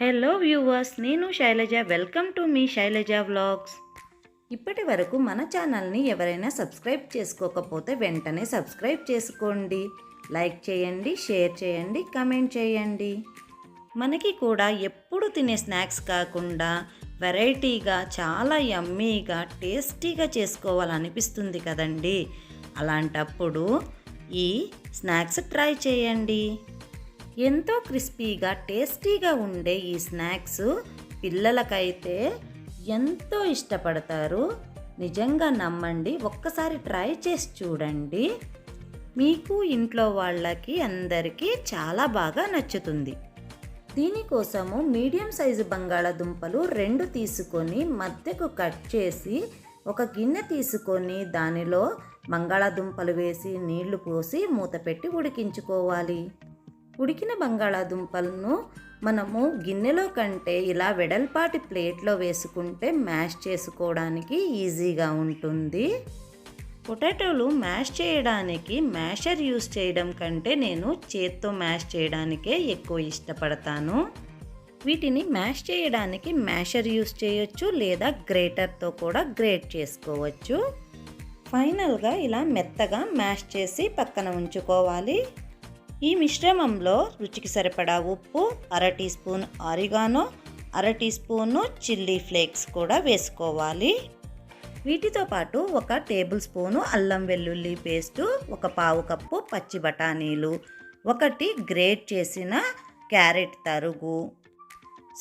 Hello viewers నేను Shailaja. Welcome to మీ Shailaja vlogs ఇప్పటి వరకు మన ఛానల్ని ఎవరైనా సబ్స్క్రైబ్ చేసుకోకపోతే వెంటనే సబ్స్క్రైబ్ చేసుకోండి. లైక్ చేయండి షేర్ చేయండి కమెంట్ చేయండి. మనకి కూడా ఎప్పుడు తినే స్నాక్స్ కాకుండా వెరైటీగా చాలా యమ్మీగా టేస్టీగా చేసుకోవాలనిపిస్తుంది కదండి. అలాంటప్పుడు ఈ స్నాక్స్ ట్రై చేయండి. ఎంతో క్రిస్పీగా టేస్టీగా ఉండే ఈ స్నాక్స్ పిల్లలకైతే ఎంతో ఇష్టపడతారు. నిజంగా నమ్మండి. ఒక్కసారి ట్రై చేసి చూడండి. మీకు ఇంట్లో వాళ్ళకి అందరికీ చాలా బాగా నచ్చుతుంది. దీనికోసము మీడియం సైజు బంగాళాదుంపలు రెండు తీసుకొని మధ్యకు కట్ చేసి ఒక గిన్నె తీసుకొని దానిలో బంగాళాదుంపలు వేసి నీళ్ళు పోసి మూత పెట్టి ఉడికించుకోవాలి. ఉడికిన బంగాళాదుంపలను మనము గిన్నెలో కంటే ఇలా వెడల్పాటి ప్లేట్లో వేసుకుంటే మ్యాష్ చేసుకోవడానికి ఈజీగా ఉంటుంది. పొటాటోలు మ్యాష్ చేయడానికి మ్యాషర్ యూస్ చేయడం కంటే నేను చేత్తో మ్యాష్ చేయడానికే ఎక్కువ ఇష్టపడతాను. వీటిని మ్యాష్ చేయడానికి మ్యాషర్ యూస్ చేయొచ్చు లేదా గ్రేటర్తో కూడా గ్రేట్ చేసుకోవచ్చు. ఫైనల్గా ఇలా మెత్తగా మ్యాష్ చేసి పక్కన ఉంచుకోవాలి. ఈ మిశ్రమంలో రుచికి సరిపడా ఉప్పు అర టీ స్పూన్ ఆరిగానో అర టీ స్పూను చిల్లీ ఫ్లేక్స్ కూడా వేసుకోవాలి. వీటితో పాటు ఒక టేబుల్ స్పూను అల్లం వెల్లుల్లి పేస్టు ఒక పావు కప్పు పచ్చి బఠానీలు ఒకటి గ్రేట్ చేసిన క్యారెట్ తరుగు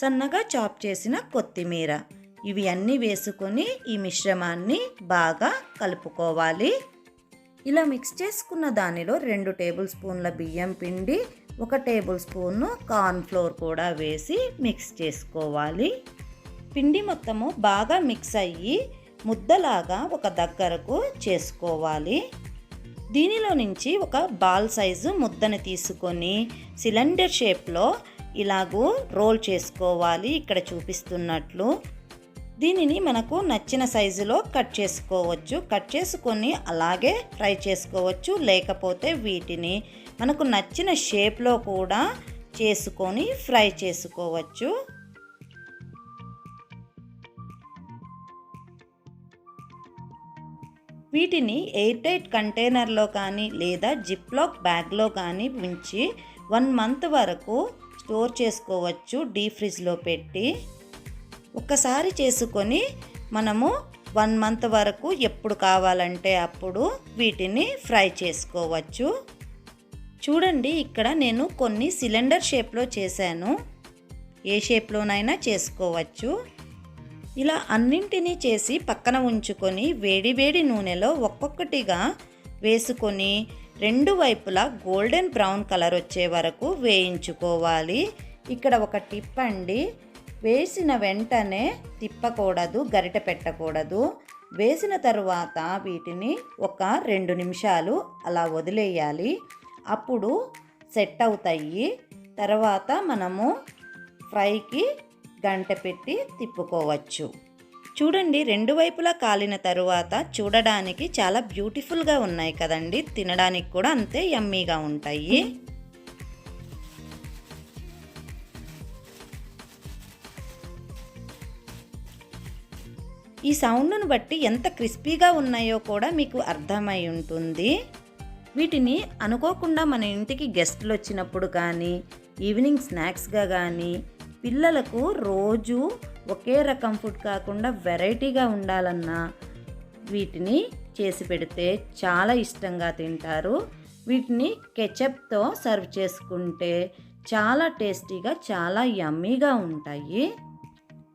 సన్నగా చాప్ చేసిన కొత్తిమీర. ఇవి అన్నీ వేసుకొని ఈ మిశ్రమాన్ని బాగా కలుపుకోవాలి. ఇలా మిక్స్ చేసుకున్న దానిలో రెండు టేబుల్ స్పూన్ల బియ్యం పిండి ఒక టేబుల్ స్పూను కార్న్ ఫ్లోర్ కూడా వేసి మిక్స్ చేసుకోవాలి. పిండి మొత్తము బాగా మిక్స్ అయ్యి ముద్దలాగా ఒక దగ్గరకు చేసుకోవాలి. దీనిలో నుంచి ఒక బాల్ సైజు ముద్దను తీసుకొని సిలిండర్ షేప్లో ఇలాగూ రోల్ చేసుకోవాలి. ఇక్కడ చూపిస్తున్నట్లు దీనిని మనకు నచ్చిన సైజులో కట్ చేసుకోవచ్చు. కట్ చేసుకొని అలాగే ఫ్రై చేసుకోవచ్చు. లేకపోతే వీటిని మనకు నచ్చిన షేప్లో కూడా చేసుకొని ఫ్రై చేసుకోవచ్చు. వీటిని ఎయిర్ టైట్ కంటైనర్లో కానీ లేదా జిప్లాక్ బ్యాగ్లో కానీ ఉంచి వన్ మంత్ వరకు స్టోర్ చేసుకోవచ్చు. డీప్ ఫ్రిడ్జ్లో పెట్టి ఒక్కసారి చేసుకొని మనము వన్ మంత్ వరకు ఎప్పుడు కావాలంటే అప్పుడు వీటిని ఫ్రై చేసుకోవచ్చు. చూడండి ఇక్కడ నేను కొన్ని సిలిండర్ షేప్లో చేశాను. ఏ షేప్లోనైనా చేసుకోవచ్చు. ఇలా అన్నింటినీ చేసి పక్కన ఉంచుకొని వేడి వేడి నూనెలో ఒక్కొక్కటిగా వేసుకొని రెండు వైపులా గోల్డెన్ బ్రౌన్ కలర్ వచ్చే వరకు వేయించుకోవాలి. ఇక్కడ ఒక టిప్ అండి. వేసిన వెంటనే తిప్పకూడదు గరిట పెట్టకూడదు. వేసిన తరువాత వీటిని ఒక రెండు నిమిషాలు అలా వదిలేయాలి. అప్పుడు సెట్ అవుతాయి. తర్వాత మనము ఫ్రైకి గంట పెట్టి తిప్పుకోవచ్చు. చూడండి రెండు వైపులా కాలిన తరువాత చూడడానికి చాలా బ్యూటిఫుల్గా ఉన్నాయి కదండి. తినడానికి కూడా అంతే యమ్మీగా ఉంటాయి. ఈ సౌండ్ను బట్టి ఎంత క్రిస్పీగా ఉన్నాయో కూడా మీకు అర్థమై ఉంటుంది. వీటిని అనుకోకుండా మన ఇంటికి గెస్టులు వచ్చినప్పుడు కానీ ఈవినింగ్ స్నాక్స్గా కానీ పిల్లలకు రోజు ఒకే రకం ఫుడ్ కాకుండా వెరైటీగా ఉండాలన్నా వీటిని చేసి పెడితే చాలా ఇష్టంగా తింటారు. వీటిని కెచప్తో సర్వ్ చేసుకుంటే చాలా టేస్టీగా చాలా యమ్మీగా ఉంటాయి.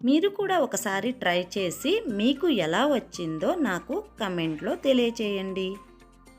మీరు కూడా ఒకసారి ట్రై చేసి మీకు ఎలా వచ్చిందో నాకు కమెంట్లో తెలియచేయండి.